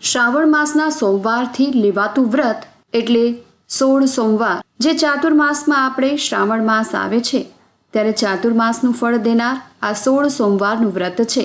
શ્રાવણ માસના સોમવારથી લેવાતું વ્રત એટલે સોળ સોમવાર, જે ચાતુર્માસમાં આપણે શ્રાવણ માસ આવે છે. ત્યારે ચાતુર્માસનું ફળ દેનાર આ સોળ સોમવારનું વ્રત છે.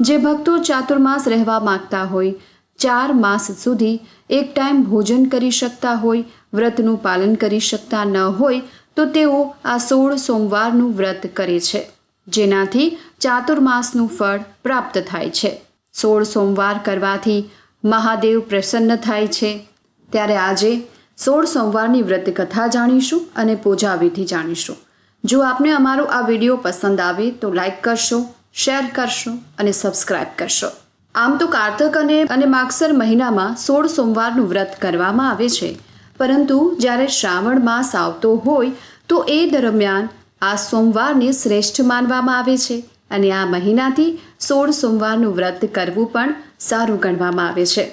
જે ભક્તો ચાતુર્માસ રહેવા માંગતા હોય, ચાર માસ સુધી એક ટાઈમ ભોજન કરી શકતા હોય, વ્રતનું પાલન કરી શકતા ન હોય, તો તેઓ આ સોળ સોમવારનું વ્રત કરે છે. જેનાથી ચાતુર્માસનું ફળ પ્રાપ્ત થાય છે. સોળ સોમવાર કરવાથી મહાદેવ પ્રસન્ન થાય છે. ત્યારે આજે સોળ સોમવારની વ્રત કથા જાણીશું અને પૂજા વિધિ જાણીશું. જો આપને અમારો આ વીડિયો પસંદ આવે તો લાઈક કરશો, શેર કરશો અને સબસ્ક્રાઇબ કરશો. આમ તો કારતક અને અને માગસર મહિનામાં સોળ સોમવારનું વ્રત કરવામાં આવે છે. પરંતુ જ્યારે શ્રાવણ માસ આવતો હોય તો એ દરમિયાન આ સોમવારને શ્રેષ્ઠ માનવામાં આવે છે. અને આ મહિનાથી સોળ સોમવારનું વ્રત કરવું પણ સારું ગણવામાં આવે છે.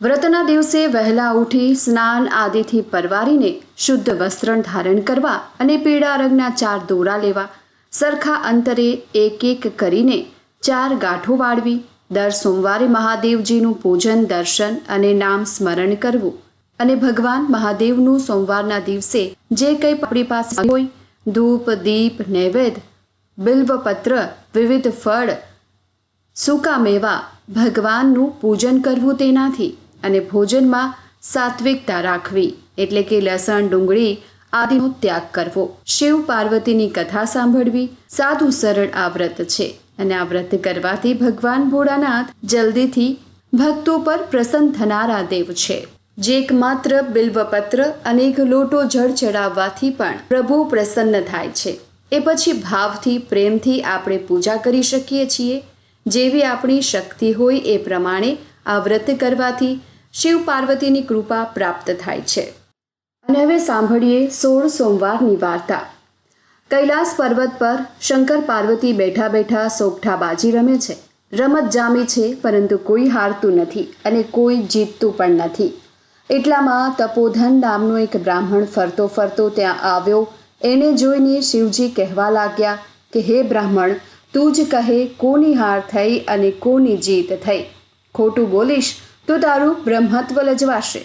વ્રતના દિવસે વહેલા ઉઠી સ્નાન આદિથી પરવારીને શુદ્ધ વસ્ત્ર ધારણ કરવા અને પીળા રંગના ચાર દોરા લેવા, સરખા અંતરે એક એક કરીને ચાર ગાંઠો વાળવી, દર સોમવારે મહાદેવજીનું પૂજન, દર્શન અને નામ સ્મરણ કરવું અને ભગવાન મહાદેવનું સોમવારના દિવસે જે કંઈ આપણી પાસે હોય, ધૂપ, દીપ, નૈવેદ્ય, બિલ્વપત્ર, વિવિધ ફળ સૂકા મેવા ભગવાનનું પૂજન કરવું તેનાથી અને ભોજનમાં સાત્વિકતા રાખવી એટલે કે લસણ, ડુંગળી આદિનો ત્યાગ કરવો. શિવ પાર્વતીની કથા સાંભળવી સાદું સરળ આ વ્રત છે અને આ વ્રત કરવાથી ભગવાન ભોળાનાથ જલ્દીથી ભક્તો પર પ્રસન્ન થનારા દેવ છે. જે એકમાત્ર બિલ્વપત્ર અને એક લોટો જળ ચડાવવાથી પણ પ્રભુ પ્રસન્ન થાય છે. એ પછી ભાવથી, પ્રેમથી આપણે પૂજા કરી શકીએ છીએ જેવી આપણી શક્તિ હોય એ પ્રમાણે આ વ્રત કરવાથી શિવ પાર્વતીની કૃપા પ્રાપ્ત થાય છે. અને હવે સાંભળીએ સોળ સોમવારની વાર્તા. કૈલાસ પર્વત પર શંકર પાર્વતી બેઠા બેઠા સોગઠા બાજી રમે છે. રમત જામી છે, પરંતુ કોઈ હારતું નથી અને કોઈ જીતતું પણ નથી. એટલામાં તપોધન નામનો એક બ્રાહ્મણ ફરતો ફરતો ત્યાં આવ્યો. એને જોઈને શિવજી કહેવા લાગ્યા કે, હે બ્રાહ્મણ તું જ કહે કોની હાર થઈ અને કોની જીત થઈ. ખોટું બોલીશ તો તારું બ્રહ્મત્વ લજવાશે.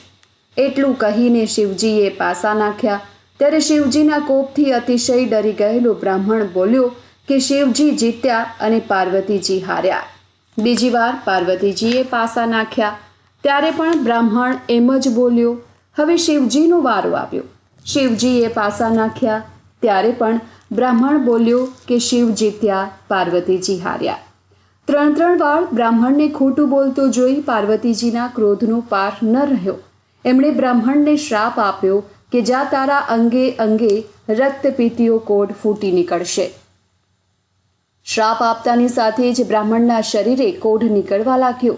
એટલું કહીને શિવજીએ પાસા નાખ્યા. ત્યારે શિવજીના કોપથી અતિશય ડરી ગયેલો બ્રાહ્મણ બોલ્યો કે શિવજી જીત્યા અને પાર્વતીજી હાર્યા. બીજી વાર પાર્વતીજીએ પાસા નાખ્યા. ત્યારે પણ બ્રાહ્મણ એમ જ બોલ્યો, હવે શિવજીનો વારો આવ્યો. શિવજીએ પાસા નાખ્યા. ત્યારે પણ બ્રાહ્મણ બોલ્યો કે શિવ જીત્યા, પાર્વતીજી હાર્યા. ત્રણ ત્રણ વાર બ્રાહ્મણને ખોટું બોલતો જોઈ પાર્વતીજીના ક્રોધનો પાર ન રહ્યો. એમણે બ્રાહ્મણને શ્રાપ આપ્યો કે જા તારા અંગે અંગે રક્તપીતીઓ કોડ ફૂટી નીકળશે. શ્રાપ આપતાની સાથે જ બ્રાહ્મણના શરીરે કોઢ નીકળવા લાગ્યો.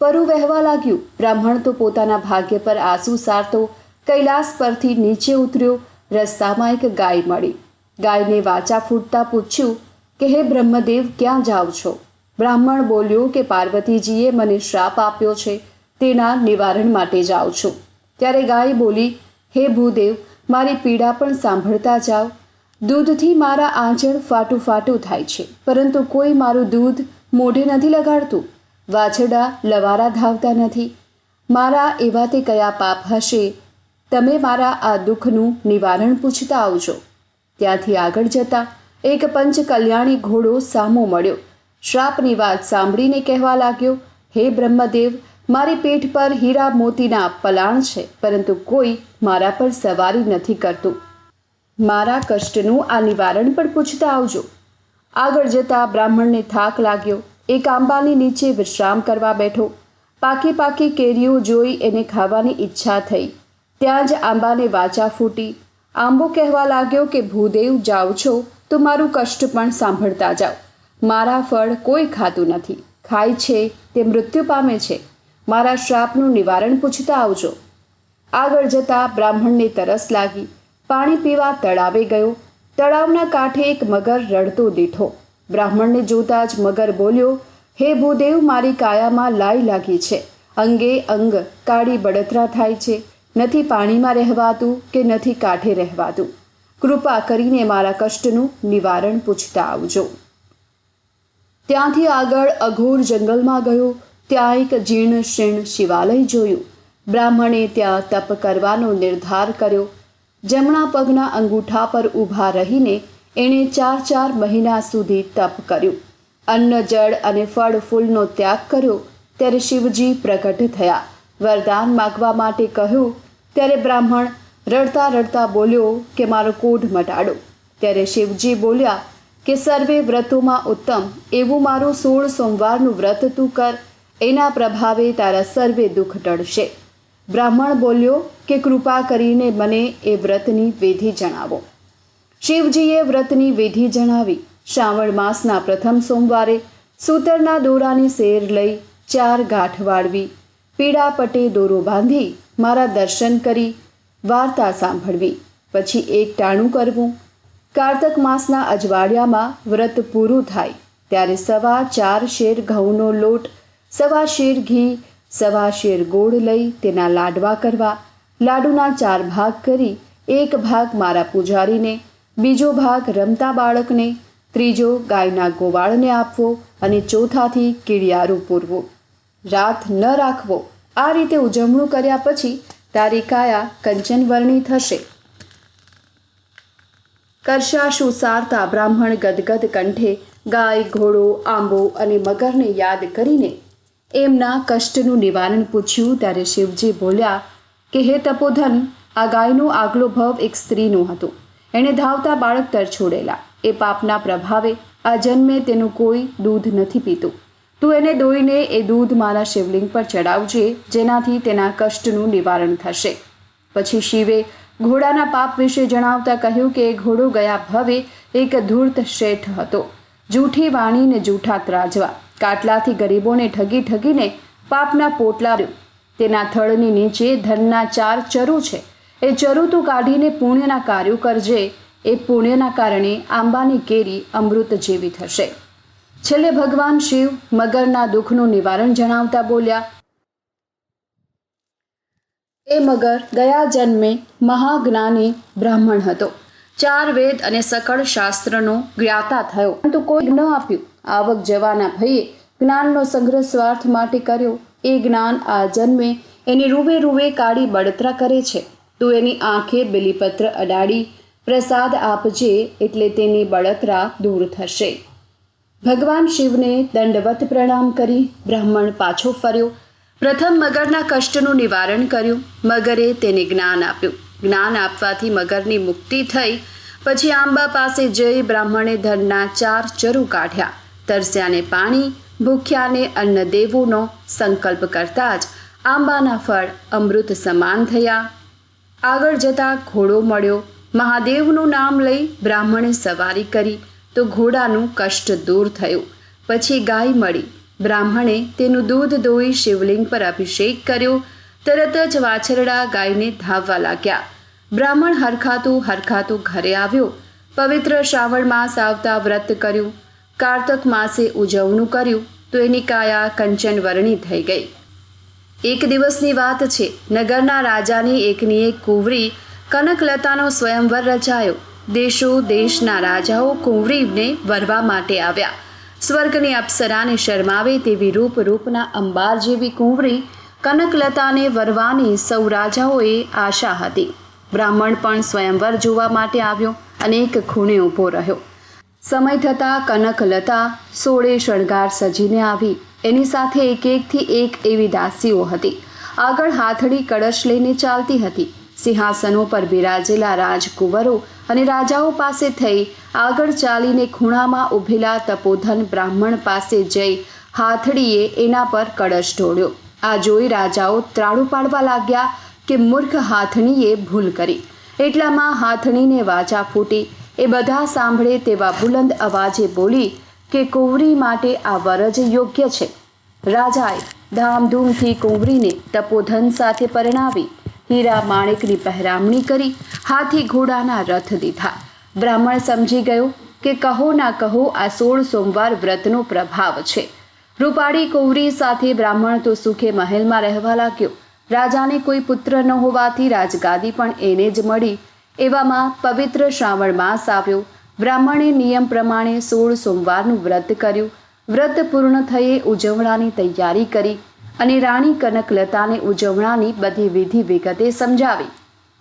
પરું વહેવા લાગ્યું. બ્રાહ્મણ તો પોતાના ભાગ્ય પર આંસુ સારતો, કૈલાસ પરથી નીચે ઉતર્યો. રસ્તામાં એક ગાય મળી. ગાયને વાચા ફૂટતા પૂછ્યું, કે હે બ્રહ્મદેવ, ક્યાં જાઓ છો? બ્રાહ્મણ બોલ્યો કે, પાર્વતીજીએ મને શ્રાપ આપ્યો છે, તેના નિવારણ માટે જાઉં છું. ત્યારે ગાય બોલી, હે ભૂદેવ, મારી પીડા પણ સાંભળતા જાઓ. દૂધથી મારા આંચળ ફાટું ફાટું થાય છે, પરંતુ કોઈ મારું દૂધ મોઢે નથી લગાડતું. વાછડા લવારા ધાવતા નથી. મારા એવા તે કયા પાપ હશે? તમે મારા આ દુઃખનું નિવારણ પૂછતા આવજો. ત્યાંથી આગળ જતા એક પંચકલ્યાણી ઘોડો સામો મળ્યો. શ્રાપની વાત સાંભળીને કહેવા લાગ્યો, હે બ્રહ્મદેવ, મારી પીઠ પર હીરા મોતીના પલાણ છે, પરંતુ કોઈ મારા પર સવારી નથી કરતું. મારા કષ્ટનું આ નિવારણ પણ પૂછતા આવજો. આગળ જતા બ્રાહ્મણને થાક લાગ્યો. એક આંબાની નીચે વિશ્રામ કરવા બેઠો. પાકી પાકી કેરીઓ જોઈ એને ખાવાની ઈચ્છા થઈ. ત્યાં જ આંબાને વાચા ફૂટી આંબો કહેવા લાગ્યો કે, ભૂદેવ, જાઓ છો, તો મારું કષ્ટ પણ સાંભળતા જાઓ. મારા ફળ કોઈ ખાતું નથી. ખાય છે, તે મૃત્યુ પામે છે. મારા શ્રાપનું નિવારણ પૂછતા આવજો. આગળ જતા બ્રાહ્મણને તરસ લાગી. પાણી પીવા તળાવે ગયો. તળાવના કાંઠે એક મગર રડતો દીઠો. બ્રાહ્મણને જોતા જ મગર બોલ્યો, હે ભૂદેવ, મારી કાયામાં લાઈ લાગી છે. અંગે અંગ કાળી બળતરા થાય છે. નથી પાણીમાં રહેવાતું કે નથી કાંઠે રહેવાતું. કૃપા કરીને મારા કષ્ટનું નિવારણ પૂછતા આવજો. ત્યાંથી આગળ અઘોર જંગલમાં ગયો, ત્યાં એક જીર્ણ શીર્ણ શિવાલય જોયું. બ્રાહ્મણે ત્યાં તપ કરવાનો નિર્ધાર કર્યો. જમણા પગના અંગૂઠા પર ઊભા રહીને એણે ચાર ચાર મહિના સુધી તપ કર્યું. અન્ન જળ અને ફળ ફૂલનો ત્યાગ કર્યો, ત્યારે શિવજી પ્રગટ થયા. વરદાન માગવા માટે કહ્યું, ત્યારે બ્રાહ્મણ રડતા રડતા બોલ્યો કે મારો કોઢ મટાડો. ત્યારે શિવજી બોલ્યા કે સર્વે વ્રતોમાં ઉત્તમ, એવું મારું સોળ સોમવારનું વ્રત તું કર, એના પ્રભાવે તારા સર્વે દુઃખ ટળશે. બ્રાહ્મણ બોલ્યો કે કૃપા કરીને મને એ વ્રતની વિધિ જણાવો. શિવજીએ વ્રતની વિધિ જણાવી. શ્રાવણ માસના પ્રથમ સોમવારે સૂતરના દોરાની શેર લઈ ચાર ગાંઠ વાળવી પીળા પટે દોરો બાંધી મારા દર્શન કરી, વાર્તા સાંભળવી. પછી એક ટાણું કરવું. કારતક માસના અજવાળિયામાં વ્રત પૂરું થાય, ત્યારે સવા ચાર શેર ઘઉંનો લોટ, સવા શેર ઘી, સવા શેર ગોળ લઈ તેના લાડવા કરવા, લાડુના ચાર ભાગ કરી, એક ભાગ મારા પૂજારીને, બીજો ભાગ રમતા બાળકને, ત્રીજો ગાયના ગોવાળને આપવો અને ચોથાથી કીડિયારું પૂરવું. રાત ન રાખવો. આ રીતે ઉજવણું કર્યા પછી તારી કાયા કંચનવર્ણી થશે. કરશાશુ સારતા બ્રાહ્મણ ગદગદ કંઠે ગાય, ઘોડો, આંબો અને મગરને યાદ કરીને એમના કષ્ટનું નિવારણ પૂછ્યું ત્યારે શિવજી બોલ્યા કે, હે તપોધન, આ ગાયનો આગલો ભવ એક સ્ત્રીનો હતો. એણે ધાવતા બાળક તર છોડેલા. એ પાપના પ્રભાવે આ જન્મે તેનું કોઈ દૂધ નથી પીતું. તું એને દોઈને એ દૂધ મારા શિવલિંગ પર ચડાવજે, જેનાથી તેના કષ્ટનું નિવારણ થશે. પછી શિવે ઘોડાના પાપ વિશે જણાવતા કહ્યું કે ઘોડો ગયા ભવે એક ધૂર્ત શેઠ હતો. જૂઠી વાણીને જૂઠા ત્રાજવા, કાટલાથી ગરીબોને ઠગી ઠગીને પાપના પોટલા તેના થળની નીચે ધનના ચાર ચરુ છે. એ ચરુ તું કાઢીને પુણ્યના કાર્યો કરજે. એ પુણ્યના કારણે આંબાની કેરી અમૃત જેવી થશે. છેલ્લે ભગવાન શિવ મગરના દુઃખનું નિવારણ જણાવતા બોલ્યા, એ મગર ગયા જન્મે મહાજ્ઞાની બ્રાહ્મણ હતો. ચાર વેદ અને સકળ શાસ્ત્રનો જ્ઞાતા થયો. પરંતુ કોઈ ન આપ્યું. આવક જવાના ભયે જ્ઞાનનો સંગ્રહ સ્વાર્થ માટે કર્યો. એ જ્ઞાન આ જન્મે એની રૂવે રૂવે કાળી બળતરા કરે છે. તું એની આંખે બિલીપત્ર અડાડી, પ્રસાદ આપજે એટલે તેની બળતરા દૂર થશે. ભગવાન શિવને દંડવત પ્રણામ કરી બ્રાહ્મણ પાછો ફર્યો. પ્રથમ મગરના કષ્ટનું નિવારણ કર્યું. મગરે તેને જ્ઞાન આપ્યું. જ્ઞાન આપવાથી મગરની મુક્તિ થઈ. પછી આંબા પાસે જઈ બ્રાહ્મણે ધનના ચાર ચરુ કાઢ્યા. તરસ્યાને પાણી, ભૂખ્યાને અન્ન દેવુંનો સંકલ્પ કરતા જ આંબાના ફળ અમૃત સમાન થયા. આગળ જતા ઘોડો મળ્યો. મહાદેવનું નામ લઈ બ્રાહ્મણે સવારી કરી. તો ઘોડાનું કષ્ટ દૂર થયું. પછી ગાય મળી. બ્રાહ્મણે તેનું દૂધ દોઈ શિવલિંગ પર અભિષેક કર્યો. તરત જ વાછરડા ગાયને ધાવવા લાગ્યા. બ્રાહ્મણ હરખાતું હરખાતું ઘરે આવ્યો. પવિત્ર શ્રાવણ માસ આવતા વ્રત કર્યું. કાર્તક માસે ઉજવણું કર્યું. તો એની કાયા કંચન વર્ણી થઈ ગઈ. એક દિવસની વાત છે. નગરના રાજાની એકની એક કુંવરી કનકલતાનો સ્વયંવર રચાયો. દેશો દેશના રાજાઓ કુંવરીને વરવા માટે આવ્યા. સ્વર્ગની અપ્સરાને શરમાવે તેવી રૂપ રૂપના અંબાર જેવી કુંવરી કનકલતાને વરવાની સૌ રાજાઓએ આશા હતી. બ્રાહ્મણ પણ સ્વયંવર જોવા માટે આવ્યો અને એક ખૂણે ઊભો રહ્યો. સમય થતાં કનકલતા સોળે શણગાર સજીને આવી. એની સાથે એક એકથી એક એવી દાસીઓ હતી. આગળ હાથડી કળશ લઈને ચાલતી હતી. સિંહાસનો પર બિરાજેલા રાજકુંવરો અને રાજાઓ પાસે થઈ આગળ ચાલીને ખૂણામાં ઊભેલા તપોધન બ્રાહ્મણ પાસે જઈ હાથડીએ એના પર કળશ ઢોળ્યો. આ જોઈ રાજાઓ ત્રાળું પાડવા લાગ્યા કે મૂર્ખ હાથણીએ ભૂલ કરી. એટલામાં હાથણીને વાચા ફૂટી. એ બધા સાંભળે તેવા બુલંદ અવાજે બોલી કે કુંવરી માટે આ વરજ યોગ્ય છે. રાજાએ ધામધૂમથી કુંવરીને તપોધન સાથે પરણાવી હીરા માણેકની પહેરામણી કરી હાથી ઘોડાના રથ દીધા. બ્રાહ્મણ સમજી ગયો કે કહો ના કહો આ સોળ સોમવાર વ્રતનો પ્રભાવ છે. રૂપાળી કૌરી સાથે બ્રાહ્મણ તો સુખે મહેલમાં રહેવા લાગ્યો. રાજાને કોઈ પુત્ર ન હોવાથી રાજગાદી પણ એને જ મળી. એવામાં પવિત્ર શ્રાવણ માસ આવ્યો. બ્રાહ્મણે નિયમ પ્રમાણે સોળ સોમવારનું વ્રત કર્યું. વ્રત પૂર્ણ થયે ઉજવણાની તૈયારી કરી. અને રાણી કનકલતાને ઉજવણાની બધી વિધિ વિગતે સમજાવી.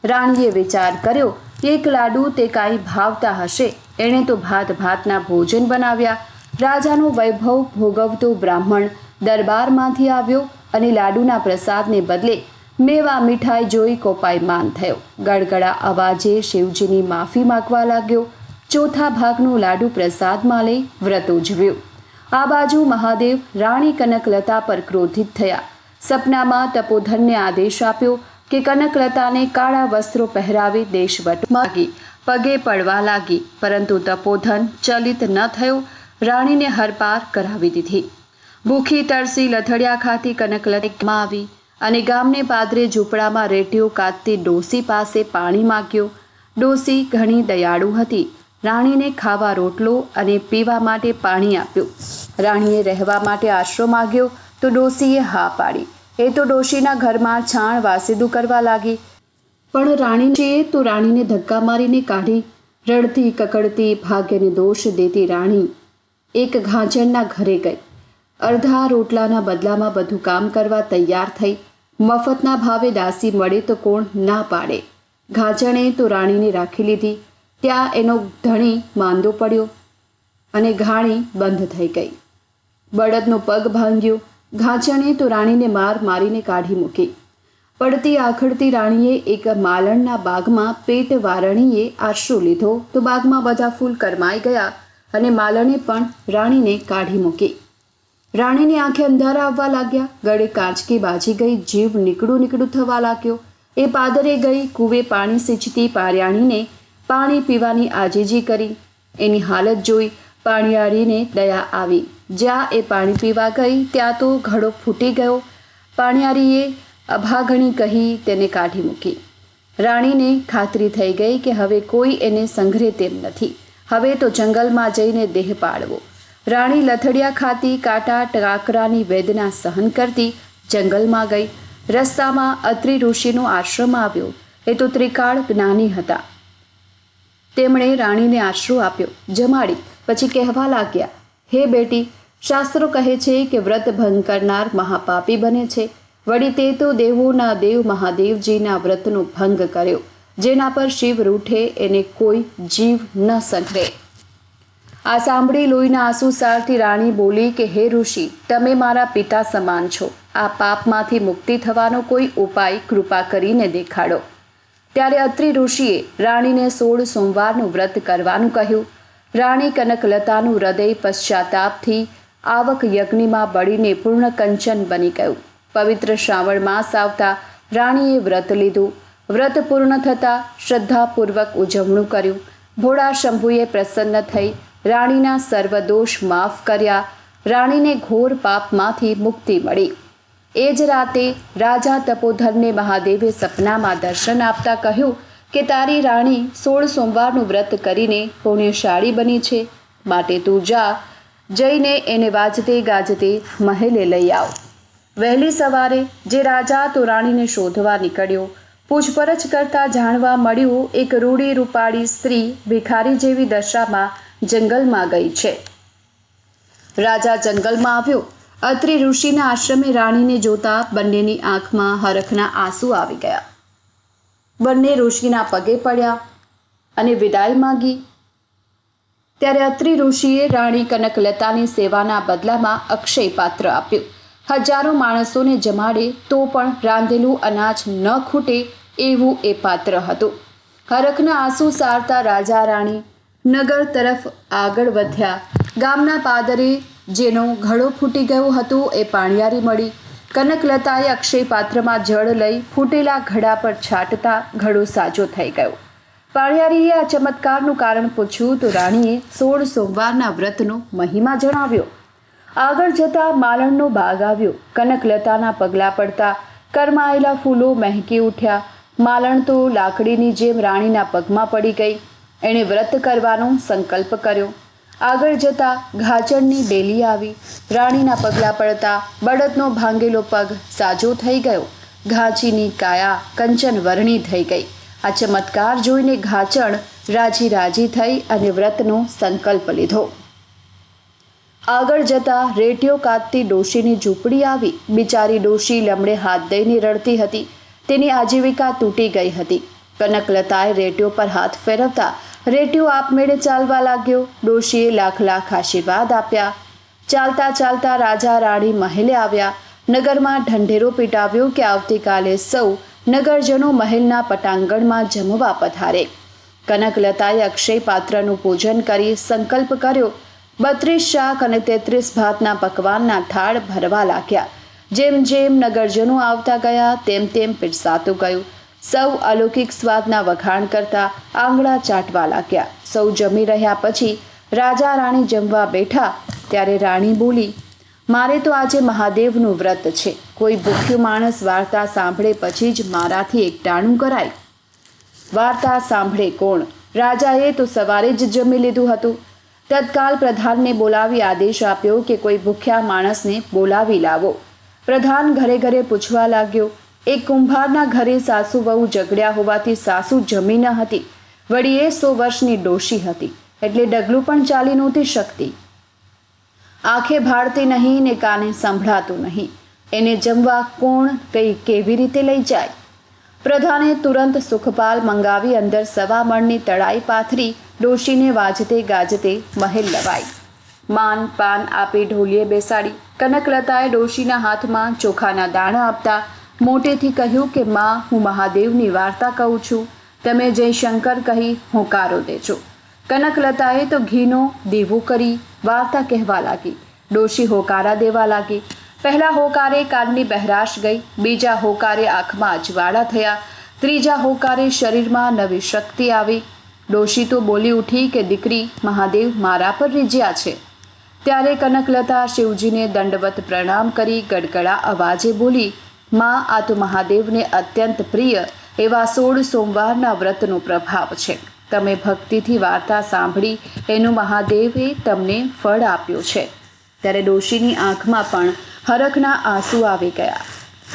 રાણીએ વિચાર કર્યો કે એક લાડુ તે કાંઈ ભાવતા હશે? એણે તો ભાત ભાતના ભોજન બનાવ્યા. રાજાનું વૈભવ ભોગવતો બ્રાહ્મણ દરબારમાંથી આવ્યો અને લાડુના પ્રસાદને બદલે મેવા મીઠાઈ જોઈ કોપાયમાન થયો. ગડગડા અવાજે શિવજીની માફી માગવા લાગ્યો. ચોથા ભાગનું લાડુ પ્રસાદમાં લઈ વ્રત ઉજવ્યું. આ બાજુ મહાદેવ રાણી કનકલતા પર ક્રોધિત થયા. સપનામાં તપોધનને આદેશ આપ્યો કે કનકલતાને કાળા વસ્ત્રો પહેરાવી દેશવટ માગી. પગે પડવા લાગી, પરંતુ તપોધન ચલિત ન થયો. રાણીને હરપાર કરાવી દીધી. ભૂખી તરસી લથડિયા ખાતી કનકલતામાં આવી અને ગામને પાદરે ઝૂંપડામાં રેટીઓ કાતતી ડોસી પાસે પાણી માગ્યો. ડોસી ઘણી દયાળુ હતી. રાણીને ખાવા રોટલો અને પીવા માટે પાણી આપ્યું. રાણીએ રહેવા માટે આશરો માગ્યો તો ડોશીએ હા પાડી. એ તો ડોશીના ઘરમાં છાણ વાસીદું કરવા લાગી. પણ રાણીજીએ તો રાણીને ધક્કા મારીને કાઢી, રડતી કકડતી ભાગ્યને દોષ દેતી રાણી એક ઘાંચણના ઘરે ગઈ. અડધા રોટલાના બદલામાં બધું કામ કરવા તૈયાર થઈ. મફતના ભાવે દાસી મળે તો કોણ ના પાડે. ઘાંચણે તો રાણીને રાખી લીધી. ત્યાં એનો ધણી માંદો પડ્યો અને ઘાણી બંધ થઈ ગઈ. બળદનો પગ ભાંગ્યો. ઘાંચણે તો રાણીને માર મારીને કાઢી મૂકી. પડતી આખડતી રાણીએ એક માલણના બાગમાં પેટ વારણીએ આશરો લીધો તો બાગમાં બધા ફૂલ કરમાઈ ગયા અને માલણે પણ રાણીને કાઢી મૂકી. રાણીની આંખે અંધારા આવવા લાગ્યા. ગળે કાંચકી બાજી ગઈ, જીવ નીકળું નીકળું થવા લાગ્યો. એ પાદરે ગઈ, કૂવે પાણી સિંચતી પાર્યાણીને પાણી પીવાની આજીજી કરી. એની હાલત જોઈ પાણીયાળીને દયા આવી. જ્યાં એ પાણી પીવા ગઈ, ત્યાં તો ઘડો ફૂટી ગયો. પાણીયારીએ અભાગણી કહી તેને કાઢી મૂકી. રાણીને ખાતરી થઈ ગઈ કે હવે કોઈ એને સંઘરે તેમ નથી. હવે તો જંગલમાં જઈને દેહ પાડવો રાણી લથડિયા ખાતી કાંટા ટાકરાની વેદના સહન કરતી જંગલમાં ગઈ. રસ્તામાં અત્રિ ઋષિનો આશ્રમ આવ્યો. એ તો ત્રિકાળ જ્ઞાની હતા. તેમણે રાણીને આશરો આપ્યો, જમાડી. પછી કહેવા લાગ્યા, હે બેટી, શાસ્ત્રો કહે છે કે વ્રત ભંગ કરનાર મહાપાપી બને છે. વળી તે તો દેવોના દેવ મહાદેવજીના વ્રતનો ભંગ કર્યો, જેના પર શિવ રૂઠે એને કોઈ જીવ ન સંઘરે આ સાંભળી લોહીના આંસુ સારથી રાણી બોલી કે, હે ઋષિ, તમે મારા પિતા સમાન છો. આ પાપમાંથી મુક્તિ થવાનો કોઈ ઉપાય કૃપા કરીને દેખાડો. ત્યારે અત્રિ ઋષિએ રાણીને સોળ સોમવારનું વ્રત કરવાનું કહ્યું. રાણી કનકલતાનું હૃદય પશ્ચાતાપથી આવક યજ્ઞમાં બળીને પૂર્ણ કંચન બની ગયું. પવિત્ર શ્રાવણ માસ આવતા રાણીએ વ્રત લીધું. વ્રત પૂર્ણ થતાં શ્રદ્ધાપૂર્વક ઉજવણું કર્યું. ભોળા શંભુએ પ્રસન્ન થઈ રાણીના સર્વદોષ માફ કર્યા. રાણીને ઘોર પાપમાંથી મુક્તિ મળી. એ જ રાતે રાજા તપોધરને મહાદેવે સપનામાં દર્શન આપતા કહ્યું કે તારી રાણી સોળ સોમવારનું વ્રત કરીને પુણ્યશાળી બની છે. માટે તું જા, જઈને એને વાજતે ગાજતે મહેલે લઈ આવ. વહેલી સવારે જે રાજા તો રાણીને શોધવા નીકળ્યો, પૂછપરછ કરતા જાણવા મળ્યું એક રૂડી રૂપાળી સ્ત્રી ભિખારી જેવી દશામાં જંગલમાં ગઈ છે. રાજા જંગલમાં આવ્યો. અત્રિ ઋષિના આશ્રમે રાણીને જોતા બંનેની આંખમાં હરખના આંસુ આવી ગયા. બંને ઋષિના પગે પડ્યા અને વિદાય માગી. ત્યારે અત્રિ ઋષિએ રાણી કનકલતાની સેવાના બદલામાં અક્ષય પાત્ર આપ્યું. હજારો માણસોને જમાડે તો પણ રાંધેલું અનાજ ન ખૂટે એવું એ પાત્ર હતું. હરખના આંસુ સારતા રાજા રાણી નગર તરફ આગળ વધ્યા. ગામના પાદરે જેનો ઘડો ફૂટી ગયો હતો એ પાણિયારી મળી. કનકલતાએ અક્ષય પાત્રમાં જળ લઈ ફૂટેલા ઘડા પર છાંટતા ઘડો સાજો થઈ ગયો. પાણિયારીએ આ ચમત્કારનું કારણ પૂછ્યું તો રાણીએ સોળ સોમવારના વ્રતનો મહિમા જણાવ્યો. આગળ જતા માલણનો બાગ આવ્યો. કનકલતાના પગલાં પડતા કરમાયેલા ફૂલો મહેકી ઉઠ્યા. માલણ તો લાકડીની જેમ રાણીના પગમાં પડી ગઈ. એણે વ્રત કરવાનો સંકલ્પ કર્યો. આગળ જતા ઘાચણની ડેલી આવી. રાણીના પગલાં પડતા બળદનો ભાંગેલો પગ સાજો થઈ ગયો. ઘાંચીની કાયા કંચન વર્ણી થઈ ગઈ. આ ચમત્કાર જોઈને ઘાચણ રાજી રાજી થઈ અને વ્રતનો સંકલ્પ લીધો. આગળ જતા રેટિયો કાતતી ડોશીની ઝૂંપડી આવી. બિચારી ડોશી લમડે હાથ દઈને રડતી હતી. તેની આજીવિકા તૂટી ગઈ હતી. કનકલતાએ રેટિયો પર હાથ ફેરવતા રેટિયો આપમેળે ચાલવા લાગ્યો. ડોશીએ લાખ લાખ આશીર્વાદ આપ્યા. ચાલતા ચાલતા રાજા રાણી મહેલે આવ્યા. નગરમાં ઢંઢેરો પીટાવ્યો કે આવતીકાલે સૌ નગરજનો મહેલના પટાંગણમાં જમવા પધારે. કનકલતાએ અક્ષય પાત્રનું પૂજન કરી સંકલ્પ કર્યો. બત્રીસ શાક અને તેત્રીસ ભાતના પકવાનના થાળ ભરવા લાગ્યા. જેમ જેમ નગરજનો આવતા ગયા, તેમ તેમ પીરસાતું ગયું. સૌ અલૌકિક સ્વાદના વખાણ કરતા આંગળા ચાટવા લાગ્યા. સૌ જમી રહ્યા પછી રાજા રાણી જમવા બેઠા ત્યારે રાણી બોલી, મારે તો આજે મહાદેવનું વ્રત છે. કોઈ ભૂખ્યું માણસ વાર્તા સાંભળે પછી જ મારાથી એકટાણું કરાય. વાર્તા સાંભળે કોણ? રાજાએ તો સવારે જ જમી લીધું હતું. તત્કાલ પ્રધાનને બોલાવી આદેશ આપ્યો કે કોઈ ભૂખ્યા માણસને બોલાવી લાવો. પ્રધાન ઘરે ઘરે પૂછવા લાગ્યો એક કુંભારના ઘરે સાસુ વહુ ઝઘડ્યા હોવાથી સાસુ જમી ન હતી. વળી એ સો વર્ષની ડોશી હતી, એટલે ડગલું પણ ચાલી નહોતી શકતી. આંખે ભાળતી નહીં ને કાને સંભળાતું નહીં. એને જમવા કોણ કઈ કેવી રીતે લઈ જાય? પ્રધાને તુરંત સુખપાલ મંગાવી અંદર સવા મણની તળાઈ પાથરી ડોશીને વાજતે ગાજતે મહેલ લવાઈ. માન પાન આપી ઢોલીએ બેસાડી. કનકલતાએ ડોશીના હાથમાં ચોખાના દાણા આપતા મોટેથી કહ્યું કે, માં, હું મહાદેવની વાર્તા કહું છું. તમે જય શંકર કહી હોંકારો દેજો. કનકલતાએ તો ઘીનો દીવો કરી વાર્તા કહેવા લાગી. ડોશી હોકારા દેવા લાગી. પહેલા હોકારે કાનની બહેરાશ ગઈ, બીજા હોકારે આંખમાં અજવાળા થયા, ત્રીજા હોકારે શરીરમાં નવી શક્તિ આવી. ડોશી તો બોલી ઉઠી કે, દીકરી, મહાદેવ મારા પર રીઝ્યા છે. ત્યારે કનકલતા શિવજીને દંડવત પ્રણામ કરી ગડગડા અવાજે બોલી માં આ તો મહાદેવને અત્યંત પ્રિય એવા સોળ સોમવારના વ્રતનો પ્રભાવ છે. તમે ભક્તિથી વાર્તા સાંભળી એનું મહાદેવે તમને ફળ આપ્યું છે. ત્યારે ડોશીની આંખમાં પણ હરખના આંસુ આવી ગયા.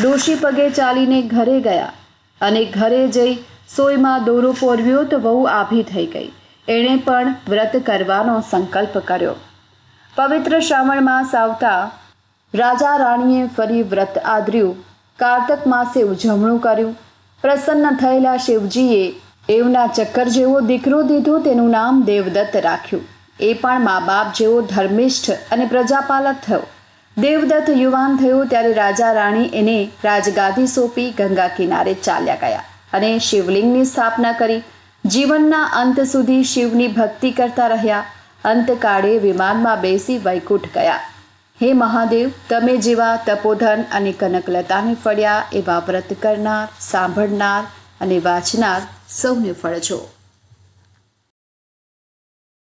ડોશી પગે ચાલીને ઘરે ગયા અને ઘરે જઈ સોયમાં દોરો પોરવ્યો તો બહુ આભી થઈ ગઈ. એણે પણ વ્રત કરવાનો સંકલ્પ કર્યો. પવિત્ર શ્રાવણ માસ આવતા રાજા રાણીએ ફરી વ્રત આદર્યું. કારતક માસે ઉજવણું કર્યું. પ્રસન્ન થયેલા શિવજીએ એવના ચક્કર જેવો દીકરો દીધો, તેનું નામ દેવદત્ત રાખ્યું. એ પણ મા બાપ જેવો ધર્મિષ્ઠ અને પ્રજાપાલક થયો. દેવદત્ત યુવાન થયો ત્યારે રાજા રાણી એને રાજગાદી સોંપી ગંગા કિનારે ચાલ્યા ગયા અને શિવલિંગની સ્થાપના કરી. જીવનના અંત સુધી શિવની ભક્તિ કરતા રહ્યા. અંતકાળે વિમાનમાં બેસી વૈકુંઠ ગયા. હે મહાદેવ, તમે જેવા તપોધન અને કનકલતાને ફળ્યા એવા વ્રત કરનાર, સાંભળનાર અને વાંચનાર સૌને ફળજો